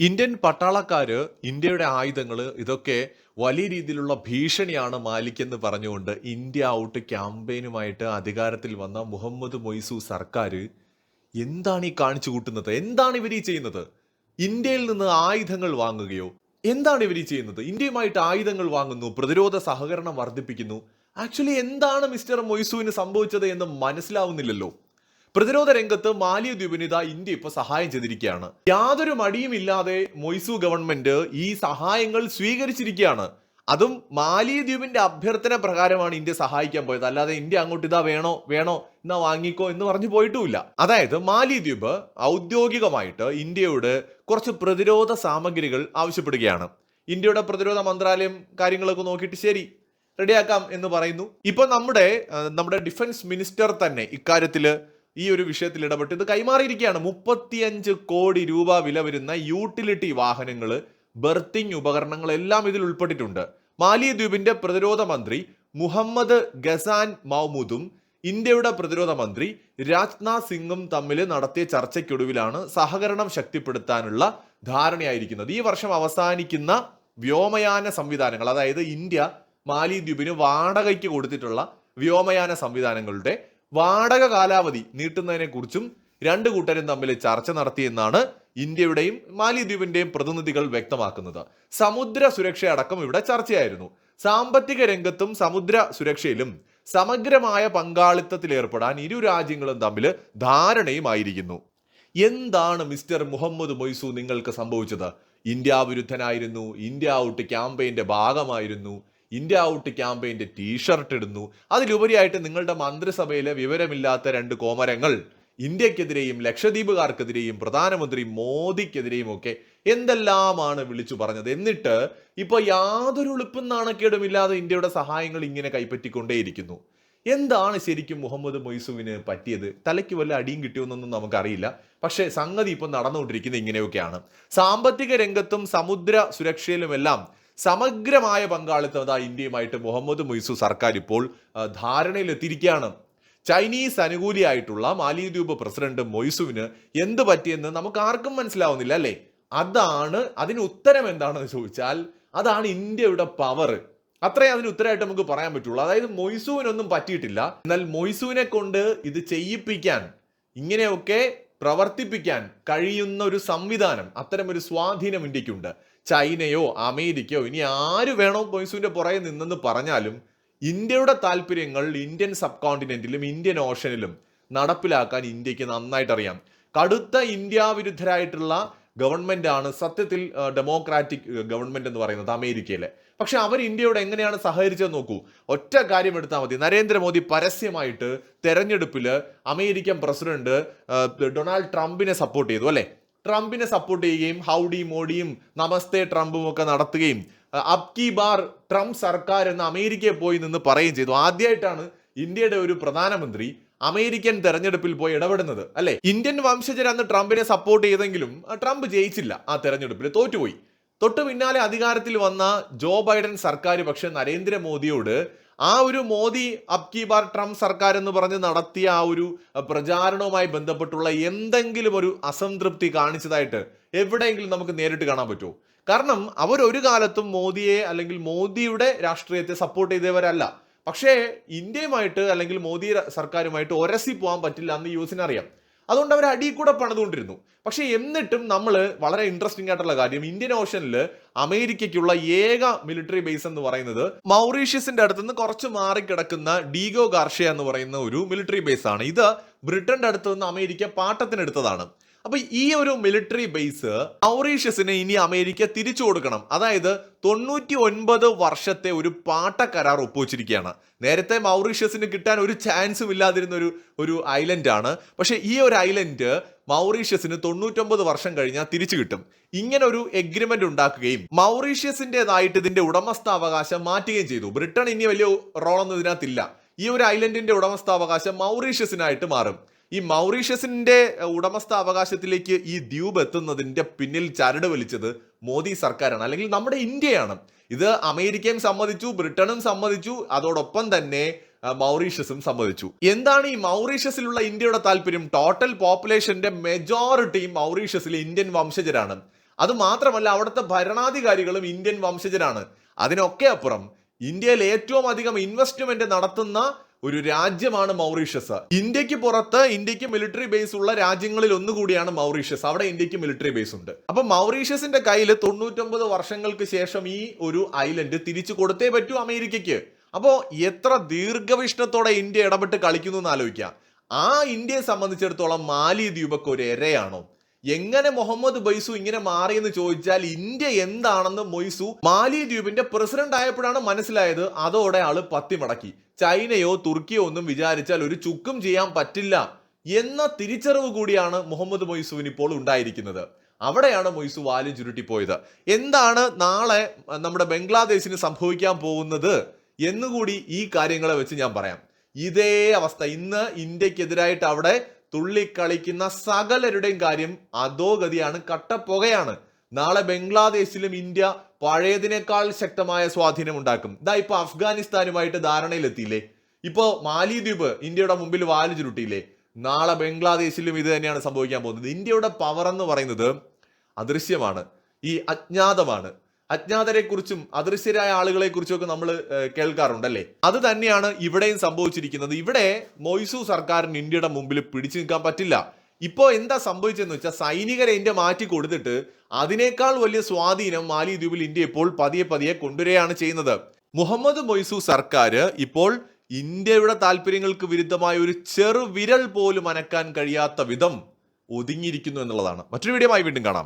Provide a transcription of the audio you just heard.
Indian പട്ടാളക്കാര് ഇന്ത്യയുടെ ആയുധങ്ങൾ ഇതൊക്കെ വലിയ രീതിയിലുള്ള ഭീഷണിയാണ് മാലിക് എന്ന് പറഞ്ഞുകൊണ്ട് ഇന്ത്യ ഔട്ട് ക്യാമ്പയിനുമായിട്ട് അധികാരത്തിൽ വന്ന മുഹമ്മദ് മൊയ്സു സർക്കാർ എന്താണ് ഈ കാണിച്ചു കൂട്ടുന്നത്? എന്താണ് ഇവർ ഈ ചെയ്യുന്നത്? ഇന്ത്യയിൽ നിന്ന് ആയുധങ്ങൾ വാങ്ങുകയോ? എന്താണ് ഇവർ ഈ ചെയ്യുന്നത്? ഇന്ത്യയുമായിട്ട് ആയുധങ്ങൾ വാങ്ങുന്നു പ്രതിരോധ സഹകരണം വർദ്ധിപ്പിക്കുന്നു. ആക്ച്വലി എന്താണ് മിസ്റ്റർ മൊയ്സുവിന് സംഭവിച്ചത് എന്ന് മനസ്സിലാവുന്നില്ലല്ലോ. പ്രതിരോധ രംഗത്ത് മാലിദ്വീപിന് ഇതാ ഇന്ത്യ ഇപ്പൊ സഹായം ചെയ്തിരിക്കുകയാണ്. യാതൊരു മടിയും ഇല്ലാതെ മൊയ്സു ഗവൺമെന്റ് ഈ സഹായങ്ങൾ സ്വീകരിച്ചിരിക്കുകയാണ്. അതും മാലിദ്വീപിന്റെ അഭ്യർത്ഥന പ്രകാരമാണ് ഇന്ത്യ സഹായിക്കാൻ പോയത്. അല്ലാതെ ഇന്ത്യ അങ്ങോട്ട് ഇതാ വേണോ വേണോ എന്നാ വാങ്ങിക്കോ എന്ന് പറഞ്ഞു പോയിട്ടുമില്ല. അതായത് മാലിദ്വീപ് ഔദ്യോഗികമായിട്ട് ഇന്ത്യയോട് കുറച്ച് പ്രതിരോധ സാമഗ്രികൾ ആവശ്യപ്പെടുകയാണ്. ഇന്ത്യയുടെ പ്രതിരോധ മന്ത്രാലയം കാര്യങ്ങളൊക്കെ നോക്കിയിട്ട് ശരി റെഡിയാക്കാം എന്ന് പറയുന്നു. ഇപ്പൊ നമ്മുടെ നമ്മുടെ ഡിഫൻസ് മിനിസ്റ്റർ തന്നെ ഇക്കാര്യത്തിൽ ഈ ഒരു വിഷയത്തിൽ ഇടപെട്ട് ഇത് കൈമാറിയിരിക്കുകയാണ്. മുപ്പത്തിയഞ്ച് കോടി രൂപ വില വരുന്ന യൂട്ടിലിറ്റി വാഹനങ്ങൾ ബർത്തിങ് ഉപകരണങ്ങൾ എല്ലാം ഇതിൽ ഉൾപ്പെട്ടിട്ടുണ്ട്. മാലിദ്വീപിന്റെ പ്രതിരോധ മന്ത്രി മുഹമ്മദ് ഗസാൻ മൗമൂദും ഇന്ത്യയുടെ പ്രതിരോധ മന്ത്രി രാജ്നാഥ് സിംഗും തമ്മിൽ നടത്തിയ ചർച്ചയ്ക്കൊടുവിലാണ് സഹകരണം ശക്തിപ്പെടുത്താനുള്ള ധാരണയായിരിക്കുന്നത്. ഈ വർഷം അവസാനിക്കുന്ന വ്യോമയാന സംവിധാനങ്ങൾ അതായത് ഇന്ത്യ മാലിദ്വീപിന് വാടകയ്ക്ക് കൊടുത്തിട്ടുള്ള വ്യോമയാന സംവിധാനങ്ങളുടെ വാടക കാലാവധി നീട്ടുന്നതിനെ കുറിച്ചും രണ്ട് കൂട്ടരും തമ്മിൽ ചർച്ച നടത്തിയെന്നാണ് ഇന്ത്യയുടെയും മാലിദ്വീപിന്റെയും പ്രതിനിധികൾ വ്യക്തമാക്കുന്നത്. സമുദ്ര സുരക്ഷയടക്കം ഇവിടെ ചർച്ചയായിരുന്നു. സാമ്പത്തിക രംഗത്തും സമുദ്ര സുരക്ഷയിലും സമഗ്രമായ പങ്കാളിത്തത്തിൽ ഏർപ്പെടാൻ ഇരു രാജ്യങ്ങളും തമ്മിൽ ധാരണയുമായിരിക്കുന്നു. എന്താണ് മിസ്റ്റർ മുഹമ്മദ് മൊയ്സു നിങ്ങൾക്ക് സംഭവിച്ചത്? ഇന്ത്യ വിരുദ്ധനായിരുന്നു ഇന്ത്യ ഔട്ട് ക്യാമ്പയിന്റെ ഭാഗമായിരുന്നു ഇന്ത്യ ഔട്ട് ക്യാമ്പയിന്റെ ടീഷർട്ട് ഇടുന്നു. അതിലുപരിയായിട്ട് നിങ്ങളുടെ മന്ത്രിസഭയിലെ വിവരമില്ലാത്ത രണ്ട് കോമരങ്ങൾ ഇന്ത്യക്കെതിരെയും ലക്ഷദ്വീപുകാർക്കെതിരെയും പ്രധാനമന്ത്രി മോദിക്കെതിരെയും ഒക്കെ എന്തെല്ലാമാണ് വിളിച്ചു പറഞ്ഞത്? എന്നിട്ട് ഇപ്പൊ യാതൊരു ഉളുപ്പും നാണക്കേടുമില്ലാതെ ഇന്ത്യയുടെ സഹായങ്ങൾ ഇങ്ങനെ കൈപ്പറ്റിക്കൊണ്ടേയിരിക്കുന്നു. എന്താണ് ശരിക്കും മുഹമ്മദ് മൊയ്സുവിന് പറ്റിയത്? തലയ്ക്ക് വല്ല അടിയും കിട്ടിയൊന്നൊന്നും നമുക്കറിയില്ല. പക്ഷേ സംഗതി ഇപ്പം നടന്നുകൊണ്ടിരിക്കുന്നത് ഇങ്ങനെയൊക്കെയാണ്. സാമ്പത്തിക രംഗത്തും സമുദ്ര സുരക്ഷയിലുമെല്ലാം സമഗ്രമായ പങ്കാളിത്തം അതാ ഇന്ത്യയുമായിട്ട് മുഹമ്മദ് മൊയ്സു സർക്കാർ ഇപ്പോൾ ധാരണയിലെത്തിയിരിക്കുകയാണ്. ചൈനീസ് അനുകൂലിയായിട്ടുള്ള മാലിദ്വീപ് പ്രസിഡന്റ് മൊയ്സുവിന് എന്ത് പറ്റിയെന്ന് നമുക്ക് ആർക്കും മനസ്സിലാവുന്നില്ല അല്ലേ? അതാണ് അതിന് ഉത്തരം എന്താണെന്ന് ചോദിച്ചാൽ അതാണ് ഇന്ത്യയുടെ പവർ അത്രേ അതിന് ഉത്തരമായിട്ട് നമുക്ക് പറയാൻ പറ്റുള്ളൂ. അതായത് മൊയ്സുവിനൊന്നും പറ്റിയിട്ടില്ല. എന്നാൽ മൊയ്സുവിനെ കൊണ്ട് ഇത് ചെയ്യിപ്പിക്കാൻ ഇങ്ങനെയൊക്കെ പ്രവർത്തിപ്പിക്കാൻ കഴിയുന്ന ഒരു സംവിധാനം അത്തരം ഒരു സ്വാധീനം ഇന്ത്യക്കുണ്ട് ചൈനയോ അമേരിക്കയോ ഇനി ആര് വേണോ മൊയ്സുവിന്റെ പുറകെ നിന്നെന്ന് പറഞ്ഞാലും ഇന്ത്യയുടെ താല്പര്യങ്ങൾ ഇന്ത്യൻ സബ് കോണ്ടിനെന്റിലും ഇന്ത്യൻ ഓഷനിലും നടപ്പിലാക്കാൻ ഇന്ത്യയ്ക്ക് നന്നായിട്ട് അറിയാം കടുത്ത ഇന്ത്യാ വിരുദ്ധരായിട്ടുള്ള ഗവൺമെന്റ് ആണ് സത്യത്തിൽ ഡെമോക്രാറ്റിക് ഗവൺമെന്റ് എന്ന് പറയുന്നത് അമേരിക്കയിലെ. പക്ഷെ അവർ ഇന്ത്യയോട് എങ്ങനെയാണ് സഹകരിച്ചത് നോക്കൂ. ഒറ്റ കാര്യം എടുത്താൽ മതി. നരേന്ദ്രമോദി പരസ്യമായിട്ട് തെരഞ്ഞെടുപ്പിൽ അമേരിക്കൻ പ്രസിഡന്റ് ഡൊണാൾഡ് ട്രംപിനെ സപ്പോർട്ട് ചെയ്തു അല്ലേ? ട്രംപിനെ സപ്പോർട്ട് ചെയ്യുകയും ഹൗഡി മോഡിയും നമസ്തേ ട്രംപും ഒക്കെ നടത്തുകയും അബ് കി ബാർ ട്രംപ് സർക്കാർ എന്ന് അമേരിക്കയിൽ പോയി നിന്ന് പറയുകയും ചെയ്തു. ആദ്യമായിട്ടാണ് ഇന്ത്യയുടെ ഒരു പ്രധാനമന്ത്രി അമേരിക്കൻ തെരഞ്ഞെടുപ്പിൽ പോയി ഇടപെടുന്നത് അല്ലെ? ഇന്ത്യൻ വംശജരന്ന് ട്രംപിനെ സപ്പോർട്ട് ചെയ്തെങ്കിലും ട്രംപ് ജയിച്ചില്ല ആ തെരഞ്ഞെടുപ്പിൽ തോറ്റുപോയി. തൊട്ടു പിന്നാലെ അധികാരത്തിൽ വന്ന ജോ ബൈഡൻ സർക്കാർ പക്ഷെ നരേന്ദ്രമോദിയോട് ആ ഒരു മോദി അബ് കി ബാർ ട്രംപ് സർക്കാർ എന്ന് പറഞ്ഞ് നടത്തിയ ആ ഒരു പ്രചാരണവുമായി ബന്ധപ്പെട്ടുള്ള എന്തെങ്കിലും ഒരു അസംതൃപ്തി കാണിച്ചതായിട്ട് എവിടെയെങ്കിലും നമുക്ക് നേരിട്ട് കാണാൻ പറ്റുമോ? കാരണം അവർ ഒരു കാലത്തും മോദിയെ അല്ലെങ്കിൽ മോദിയുടെ രാഷ്ട്രീയത്തെ സപ്പോർട്ട് ചെയ്തവരല്ല. പക്ഷേ ഇന്ത്യയുമായിട്ട് അല്ലെങ്കിൽ മോദി സർക്കാരുമായിട്ട് ഒരസി പോകാൻ പറ്റില്ല എന്ന് യൂസിനറിയാം. അതുകൊണ്ട് അവർ അടിയിൽ കൂടെ പണിതുകൊണ്ടിരുന്നു. പക്ഷേ എന്നിട്ടും നമ്മൾ വളരെ ഇൻട്രസ്റ്റിംഗ് ആയിട്ടുള്ള കാര്യം ഇന്ത്യൻ ഓഷനിൽ അമേരിക്കയ്ക്കുള്ള ഏക മിലിറ്ററി ബേസ് എന്ന് പറയുന്നത് മൗറീഷ്യസിന്റെ അടുത്തുനിന്ന് കുറച്ച് മാറിക്കിടക്കുന്ന ഡീഗോ ഗാർഷ്യ എന്ന് പറയുന്ന ഒരു മിലിറ്ററി ബേസ് ആണ്. ഇത് ബ്രിട്ടന്റെ അടുത്ത് നിന്ന് അമേരിക്ക പാട്ടത്തിനെടുത്തതാണ്. അപ്പൊ ഈ ഒരു മിലിറ്ററി ബേസ് മൗറീഷ്യസിന് ഇനി അമേരിക്ക തിരിച്ചു കൊടുക്കണം. അതായത് തൊണ്ണൂറ്റി ഒൻപത് വർഷത്തെ ഒരു പാട്ട കരാർ ഒപ്പുവെച്ചിരിക്കുകയാണ്. നേരത്തെ മൗറീഷ്യസിന് കിട്ടാൻ ഒരു ചാൻസും ഇല്ലാതിരുന്ന ഒരു ഒരു ആണ്. പക്ഷെ ഈ ഒരു ഐലൻഡ് മൗറീഷ്യസിന് തൊണ്ണൂറ്റൊമ്പത് വർഷം കഴിഞ്ഞാൽ തിരിച്ചു കിട്ടും. ഇങ്ങനെ ഒരു എഗ്രിമെന്റ് ഉണ്ടാക്കുകയും മൗറീഷ്യസിന്റേതായിട്ട് ഇതിന്റെ ഉടമസ്ഥാവകാശം മാറ്റുകയും ചെയ്തു. ബ്രിട്ടൻ ഇനി വലിയ റോളൊന്നും ഇതിനകത്തില്ല. ഈ ഒരു ഐലൻഡിന്റെ ഉടമസ്ഥാവകാശം മൗറീഷ്യസിനായിട്ട് മാറും. ഈ മൗറീഷ്യസിന്റെ ഉടമസ്ഥ അവകാശത്തിലേക്ക് ഈ ദ്വീപ് എത്തുന്നതിന്റെ പിന്നിൽ ചരട് വലിച്ചത് മോദി സർക്കാരാണ് അല്ലെങ്കിൽ നമ്മുടെ ഇന്ത്യയാണ്. ഇത് അമേരിക്കയും സമ്മതിച്ചു ബ്രിട്ടനും സമ്മതിച്ചു അതോടൊപ്പം തന്നെ മൗറീഷ്യസും സമ്മതിച്ചു. എന്താണ് ഈ മൗറീഷ്യസിലുള്ള ഇന്ത്യയുടെ താല്പര്യം? ടോട്ടൽ പോപ്പുലേഷന്റെ മെജോറിറ്റിയും മൗറീഷ്യസിലെ ഇന്ത്യൻ വംശജരാണ്. അത് മാത്രമല്ല അവിടുത്തെ ഭരണാധികാരികളും ഇന്ത്യൻ വംശജരാണ്. അതിനൊക്കെ അപ്പുറം ഇന്ത്യയിൽ ഏറ്റവും അധികം ഇൻവെസ്റ്റ്മെന്റ് നടത്തുന്ന ഒരു രാജ്യമാണ് മൗറീഷ്യസ്. ഇന്ത്യയ്ക്ക് പുറത്ത് ഇന്ത്യയ്ക്ക് മിലിറ്ററി ബേസ് ഉള്ള രാജ്യങ്ങളിൽ ഒന്നുകൂടിയാണ് മൗറീഷ്യസ്. അവിടെ ഇന്ത്യയ്ക്ക് മിലിറ്ററി ബേസ് ഉണ്ട്. അപ്പൊ മൗറീഷ്യസിന്റെ കയ്യിൽ തൊണ്ണൂറ്റൊമ്പത് വർഷങ്ങൾക്ക് ശേഷം ഈ ഒരു ഐലൻഡ് തിരിച്ചു കൊടുത്തേ പറ്റൂ അമേരിക്കയ്ക്ക്. അപ്പോ എത്ര ദീർഘവിഷ്ണത്തോടെ ഇന്ത്യ ഇടപെട്ട് കളിക്കുന്നു എന്ന് ആലോചിക്കാം. ആ ഇന്ത്യയെ സംബന്ധിച്ചിടത്തോളം മാലി ദ്വീപൊക്കെ ഒരു എരയാണോ? എങ്ങനെ മുഹമ്മദ് ബൈസു ഇങ്ങനെ മാറിയെന്ന് ചോദിച്ചാൽ ഇന്ത്യ എന്താണെന്ന് മൊയ്സു മാലി ദ്വീപിന്റെ പ്രസിഡന്റ് ആയപ്പോഴാണ് മനസ്സിലായത്. അതോടെ ആൾ പത്തിമടക്കി ചൈനയോ തുർക്കിയോ ഒന്നും വിചാരിച്ചാൽ ഒരു ചുക്കും ചെയ്യാൻ പറ്റില്ല എന്ന തിരിച്ചറിവ് കൂടിയാണ് മുഹമ്മദ് മൊയ്സുവിന് ഇപ്പോൾ ഉണ്ടായിരിക്കുന്നത്. അവിടെയാണ് മൊയ്സു വാലും ചുരുട്ടിപ്പോയത്. എന്താണ് നാളെ നമ്മുടെ ബംഗ്ലാദേശിന് സംഭവിക്കാൻ പോകുന്നത് എന്നുകൂടി ഈ കാര്യങ്ങളെ വെച്ച് ഞാൻ പറയാം. ഇതേ അവസ്ഥ. ഇന്ന് ഇന്ത്യക്കെതിരായിട്ട് അവിടെ തുള്ളിക്കളിക്കുന്ന സകലരുടെയും കാര്യം അധോഗതിയാണ് കട്ടപ്പുകയാണ്. നാളെ ബംഗ്ലാദേശിലും ഇന്ത്യ പഴയതിനേക്കാൾ ശക്തമായ സ്വാധീനം ഉണ്ടാക്കും. ഇതാ ഇപ്പൊ അഫ്ഗാനിസ്ഥാനുമായിട്ട് ധാരണയിലെത്തിയില്ലേ? ഇപ്പോ മാലിദ്വീപ് ഇന്ത്യയുടെ മുമ്പിൽ വാൽ ചുരുട്ടിയില്ലേ? നാളെ ബംഗ്ലാദേശിലും ഇത് തന്നെയാണ് സംഭവിക്കാൻ പോകുന്നത്. ഇന്ത്യയുടെ പവർ എന്ന് പറയുന്നത് അദൃശ്യമാണ്. ഈ അജ്ഞാതമാണ്. അജ്ഞാതരെ കുറിച്ചും അദൃശ്യരായ ആളുകളെ കുറിച്ചും ഒക്കെ നമ്മൾ കേൾക്കാറുണ്ടല്ലേ? അത് തന്നെയാണ് ഇവിടെയും സംഭവിച്ചിരിക്കുന്നത്. ഇവിടെ മൊയ്സു സർക്കാരിന് ഇന്ത്യയുടെ മുമ്പിൽ പിടിച്ചു നിൽക്കാൻ പറ്റില്ല. ഇപ്പോ എന്താ സംഭവിച്ചതെന്ന് വെച്ചാൽ സൈനികരെ ഇന്ത്യ മാറ്റി കൊടുത്തിട്ട് അതിനേക്കാൾ വലിയ സ്വാധീനം മാലിദ്വീപിൽ ഇന്ത്യ ഇപ്പോൾ പതിയെ പതിയെ കൊണ്ടുവരികയാണ് ചെയ്യുന്നത്. മുഹമ്മദ് മൊയ്സു സർക്കാർ ഇപ്പോൾ ഇന്ത്യയുടെ താല്പര്യങ്ങൾക്ക് വിരുദ്ധമായ ഒരു ചെറു വിരൽ പോലും അനക്കാൻ കഴിയാത്ത വിധം ഒതുങ്ങിയിരിക്കുന്നു എന്നുള്ളതാണ്. മറ്റൊരു വീഡിയോ വീണ്ടും കാണാം.